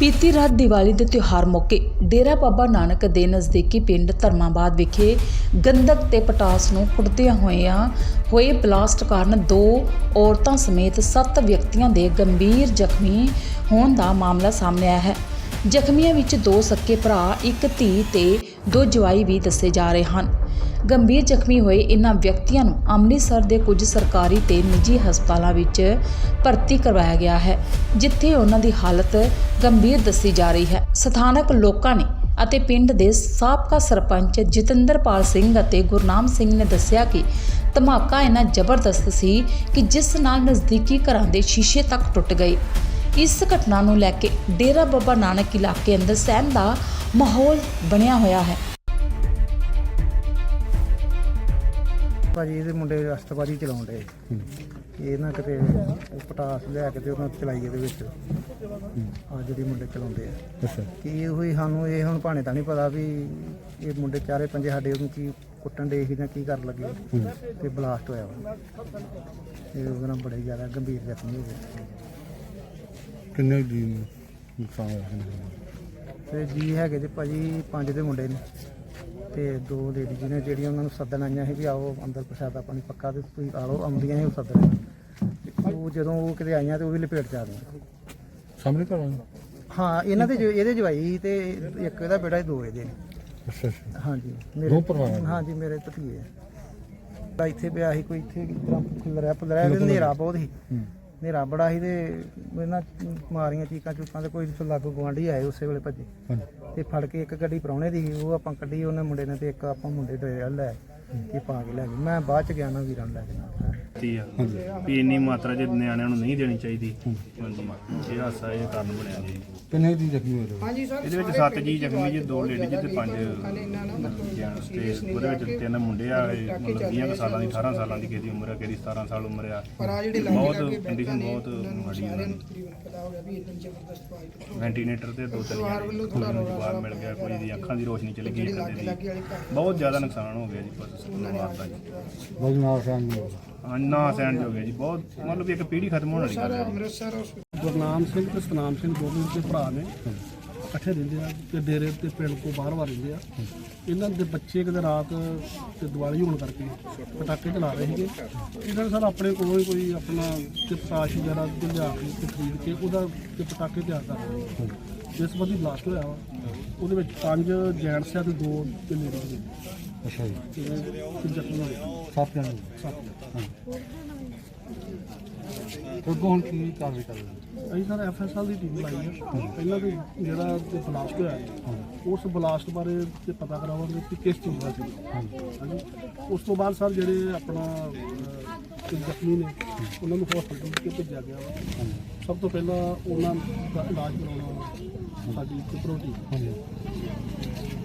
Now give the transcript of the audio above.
ਬੀਤੀ ਰਾਤ ਦੀਵਾਲੀ ਦੇ ਤਿਉਹਾਰ ਮੌਕੇ ਡੇਰਾ ਬਾਬਾ ਨਾਨਕ ਦੇ ਨਜ਼ਦੀਕੀ ਪਿੰਡ ਧਰਮਾਬਾਦ ਵਿਖੇ ਗੰਧਕ ਤੇ ਪਟਾਸ ਨੂੰ ਕੁੱਟਦਿਆਂ ਹੋਇਆਂ ਹੋਏ ਬਲਾਸਟ ਕਾਰਨ ਦੋ ਔਰਤਾਂ ਸਮੇਤ 7 ਵਿਅਕਤੀਆਂ ਦੇ ਗੰਭੀਰ ਜ਼ਖਮੀ ਹੋਣ ਦਾ ਮਾਮਲਾ ਸਾਹਮਣੇ ਆਇਆ ਹੈ। ਜ਼ਖਮੀਆਂ ਵਿੱਚ ਦੋ ਸੱਕੇ ਭਰਾ, ਇੱਕ ਧੀ ਤੇ ਦੋ ਜਵਾਈ ਵੀ ਦੱਸੇ ਜਾ ਰਹੇ ਹਨ। ਗੰਭੀਰ ਜ਼ਖਮੀ ਹੋਏ ਇਨ੍ਹਾਂ ਵਿਅਕਤੀਆਂ ਨੂੰ ਅੰਮ੍ਰਿਤਸਰ ਦੇ ਕੁਝ ਸਰਕਾਰੀ ਤੇ ਨਿੱਜੀ ਹਸਪਤਾਲਾਂ ਵਿੱਚ ਭਰਤੀ ਕਰਵਾਇਆ ਗਿਆ ਹੈ, ਜਿੱਥੇ ਉਹਨਾਂ ਦੀ ਹਾਲਤ ਗੰਭੀਰ ਦੱਸੀ ਜਾ ਰਹੀ ਹੈ। ਸਥਾਨਕ ਲੋਕਾਂ ਨੇ ਅਤੇ ਪਿੰਡ ਦੇ ਸਾਬਕਾ ਸਰਪੰਚ ਜਤਿੰਦਰਪਾਲ ਸਿੰਘ ਅਤੇ ਗੁਰਨਾਮ ਸਿੰਘ ਨੇ ਦੱਸਿਆ ਕਿ ਧਮਾਕਾ ਇੰਨਾ ਜ਼ਬਰਦਸਤ ਸੀ ਕਿ ਜਿਸ ਨਾਲ ਨਜ਼ਦੀਕੀ ਘਰਾਂ ਦੇ ਸ਼ੀਸ਼ੇ ਤੱਕ ਟੁੱਟ ਗਏ। ਇਸ ਘਟਨਾ ਨੂੰ ਲੈ ਕੇ ਡੇਰਾ ਬਾਬਾ ਨਾਨਕ ਇਲਾਕੇ ਅੰਦਰ ਸਹਿਮ ਦਾ ਮਾਹੌਲ ਬਣਿਆ ਹੋਇਆ ਹੈ। ਭਾਜੀ ਇਹਦੇ ਮੁੰਡੇ ਰਸਤਬਾਜੀ ਚਲਾਉਣ ਡਏ। ਇਹ ਨਾ ਕਿਤੇ ਉਹ ਪਟਾਸ ਲਿਆ ਕੇ ਤੇ ਉਹਨਾਂ ਚਲਾਈ ਇਹਦੇ ਵਿੱਚ। ਆ ਜਿਹੜੀ ਮੁੰਡੇ ਚਲਾਉਂਦੇ ਆ। ਅੱਛਾ। ਕਿ ਹੋਈ ਸਾਨੂੰ ਇਹ ਹੁਣ ਭਾਣੇ ਤਾਂ ਨਹੀਂ ਪਤਾ ਵੀ ਇਹ ਮੁੰਡੇ ਚਾਰੇ ਪੰਜੇ ਸਾਡੇ ਉਹਨੂੰ ਕੀ ਕੁੱਟਣ ਦੇ ਸੀ ਜਾਂ ਕੀ ਕਰਨ ਲੱਗੇ ਤੇ ਬਲਾਸਟ ਹੋਇਆ ਵਾ। ਇਹ ਉਹਦੇ ਨਾਲ ਬੜੇ ਜ਼ਿਆਦਾ ਗੰਭੀਰ ਜ਼ਖਮੀ ਹੋ ਗਏ। ਕਿੰਨੇ ਦੀ ਨੁਕਸਾਨ ਹੋਇਆ? ਤੇ ਜੀ ਹੈਗੇ ਤੇ ਭਾਜੀ ਪੰਜ ਦੇ ਮੁੰਡੇ ਨੇ। ਤੇ ਦੋ ਲੇਡੀ ਨੇ ਜਿਹੜੀਆਂ ਉਹਨਾਂ ਨੂੰ ਸੱਦਣ ਆਈਆਂ ਸੀ ਵੀ ਆਓ ਅੰਦਰ ਪ੍ਰਸ਼ਾਦਾ ਪਾਣੀ ਪੱਕਾ ਤੇ ਤੁਸੀਂ ਆ ਲਓ ਆਉਂਦੀਆਂ ਸੀ ਉਹ ਸੱਦਣ ਤੇ ਉਹ ਜਦੋਂ ਉਹ ਕਿਤੇ ਆਈਆਂ ਤੇ ਉਹ ਵੀ ਲਪੇਟ ਚ ਆ ਗਈਆਂ। ਸਾਹਮਣੇ ਘਰ ਵਾਲਾ? ਹਾਂ ਇਹਨਾਂ ਦੇ ਜੋ- ਇਹਦੇ ਜਵਾਈ ਤੇ ਇੱਕ ਇਹਦਾ ਬੇਟਾ ਦੋ ਇਹਦੇ ਨੇ। ਅੱਛਾ ਅੱਛਾ। ਹਾਂਜੀ ਦੋ ਪਰਿਵਾਰਾਂ? ਹਾਂਜੀ ਮੇਰੇ ਭਤੀਏ ਤਾਂ ਇੱਥੇ ਪਿਆ ਸੀ ਕੋਈ ਇੱਥੇ ਇਤਰਾ ਖੁੱਲਰਿਆ ਪੁੱਲਰਿਆ ਤੇ ਹਨੇਰਾ ਬਹੁਤ ਸੀ। ਹੂੰ। ਹਨੇਰਾ ਬੜਾ ਸੀ ਤੇ ਇਹਨਾਂ ਮਾਰੀਆਂ ਚੀਕਾਂ ਚੁੱਕਾਂ ਤੇ ਕੋਈ ਲਾਗੂ ਗਵਾਂਢੀ ਆਏ ਉਸੇ ਵੇਲੇ ਭੱਜੇ। ਤੇ ਫੜ ਕੇ ਇੱਕ ਗੱਡੀ ਪ੍ਰਾਹੁਣੇ ਦੀ ਸੀ, ਉਹ ਆਪਾਂ ਕੱਢੀ ਉਹਨੇ ਮੁੰਡੇ ਨੇ ਤੇ ਇੱਕ ਆਪਾਂ ਮੁੰਡੇ ਦੇ ਲੈ ਕੇ ਪਾ ਕੇ ਲੈ ਗਏ। ਮੈਂ ਬਾਅਦ ਚ ਗਿਆ ਨਾ ਵੀਰਾਂ ਨੂੰ ਲੈ ਕੇ ਨਾਲ। ਦਿੱਤੀ ਆ ਵੀ ਇੰਨੀ ਮਾਤਰਾ ਚ ਨਿਆਣਿਆਂ ਨੂੰ ਨਹੀਂ ਦੇਣੀ ਚਾਹੀਦੀ। ਹਾਂਜੀ। ਇਹ ਹਾਸਾ ਇਹ ਕਾਰਨ ਬਣਿਆ ਜੀ। ਕਿੰਨੇ ਦੀ ਜ਼ਖਮੀ ਹੋਏ ਜੀ ਇਹਦੇ ਵਿੱਚ ਸੱਤ ਜੀ ਜ਼ਖਮੀ ਜੀ ਦੋ ਲੇਡੀ ਜੀ ਤੇ ਪੰਜ ਜੈਂਟਸ ਤੇ ਉਹਦੇ ਵਿੱਚ ਤਿੰਨ ਮੁੰਡੇ ਆ ਇਹ ਮਤਲਬ 20 ਕੁ ਸਾਲਾਂ ਦੀ 18 ਸਾਲਾਂ ਦੀ ਕਿਸੇ ਦੀ ਉਮਰ ਆ ਕਿਸੇ ਦੀ 17 ਸਾਲ ਉਮਰ ਆ। ਬਹੁਤ ਕੰਡੀਸ਼ਨ ਬਹੁਤ ਮਾੜੀ ਉਹਨਾਂ ਵੈਂਟੀਲੇਟਰ ਤੇ ਦੋ ਤਿੰਨ ਜਾਣੇ ਨੂੰ ਜਵਾਬ ਮਿਲ ਗਿਆ ਕੋਈ ਦੀ ਅੱਖਾਂ ਦੀ ਰੋਸ਼ਨੀ ਚਲੀ ਗਈ ਇੱਕ ਦੀ ਬਹੁਤ ਜ਼ਿਆਦਾ ਨੁਕਸਾਨ ਹੋ ਗਿਆ ਜੀ ਬਸ ਪਰਿਵਾਰ ਦਾ ਜੀ। ਬਜਨਾਰ ਸਿੰਘ ਨੂੰ ਹਾਂ, ਨਾ ਸਹਿਣ ਹੋ ਜੀ ਬਹੁਤ ਮਤਲਬ ਵੀ ਇੱਕ ਪੀੜ੍ਹੀ ਖਤਮ ਹੋਣ ਵਾਲੀ ਗੱਲ ਹੈ। ਗੁਰਨਾਮ ਸਿੰਘ ਤੇ ਸਤਨਾਮ ਸਿੰਘ ਦੋਵੇਂ ਦੇ ਭਰਾ ਨੇ। ਇਕੱਠੇ ਰਹਿੰਦੇ ਆ ਤੇ ਡੇਰੇ ਤੇ ਪਿੰਡ ਤੋਂ ਬਾਹਰ ਬਾਹਰ ਰਹਿੰਦੇ ਆ। ਇਹਨਾਂ ਦੇ ਬੱਚੇ ਕਿਤੇ ਰਾਤ ਤੇ ਦੀਵਾਲੀ ਹੋਣ ਕਰਕੇ ਪਟਾਕੇ ਚਲਾ ਰਹੇ ਸੀਗੇ। ਇਹਨਾਂ ਨੇ ਸਰ ਆਪਣੇ ਕੋਲੋਂ ਹੀ ਕੋਈ ਆਪਣਾ ਤੇ ਪਤਾਸ਼ ਵਗੈਰਾ ਤੇ ਲਿਆ ਕੇ ਤੇ ਖਰੀਦ ਕੇ ਉਹਦਾ ਤੇ ਪਟਾਕੇ ਤਿਆਰ ਕਰ ਰਹੇ ਸੀ ਜਿਸ ਬੰਦੀ ਬਲਾਸਟ ਹੋਇਆ ਵਾ ਉਹਦੇ ਵਿੱਚ ਪੰਜ ਜੈਂਟਸ ਆ ਤੇ ਦੋ ਤੇ ਲੇਡੀਜ਼ ਨੇ। ਅੱਛਾ ਜੀ ਤੇ ਤੇ ਸੱਤ ਜਣੇ ਸੱਤ ਤੇ ਹੁਣ ਕੀ ਕਾਰਵਾਈ ਕਰ ਰਹੇ? ਅਸੀਂ ਸਰ ਐਫਐਸਐਲ ਦੀ ਟੀਮ ਲਾਈ ਹੈ ਪਹਿਲਾਂ ਵੀ ਜਿਹੜਾ ਤੇ ਬਲਾਸਟ ਹੋਇਆ ਉਸ ਬਲਾਸਟ ਬਾਰੇ ਤੇ ਪਤਾ ਕਰਾਵਾਂਗੇ ਕਿ ਕਿਸ ਚੀਜ਼ ਦਾ ਸੀ। ਉਸ ਤੋਂ ਬਾਅਦ ਸਰ ਜਿਹੜੇ ਆਪਣਾ ਤੇ ਜ਼ਖਮੀ ਨੇ ਉਹਨਾਂ ਨੂੰ ਹਸਪਤਾਲ ਕੇ ਭੇਜਿਆ ਗਿਆ ਵਾ। ਸਭ ਤੋਂ ਪਹਿਲਾਂ ਉਹਨਾਂ ਦਾ ਇਲਾਜ ਕਰਾਉਣਾ ਸਾਡੀ ਪ੍ਰਾਇੋਰਟੀ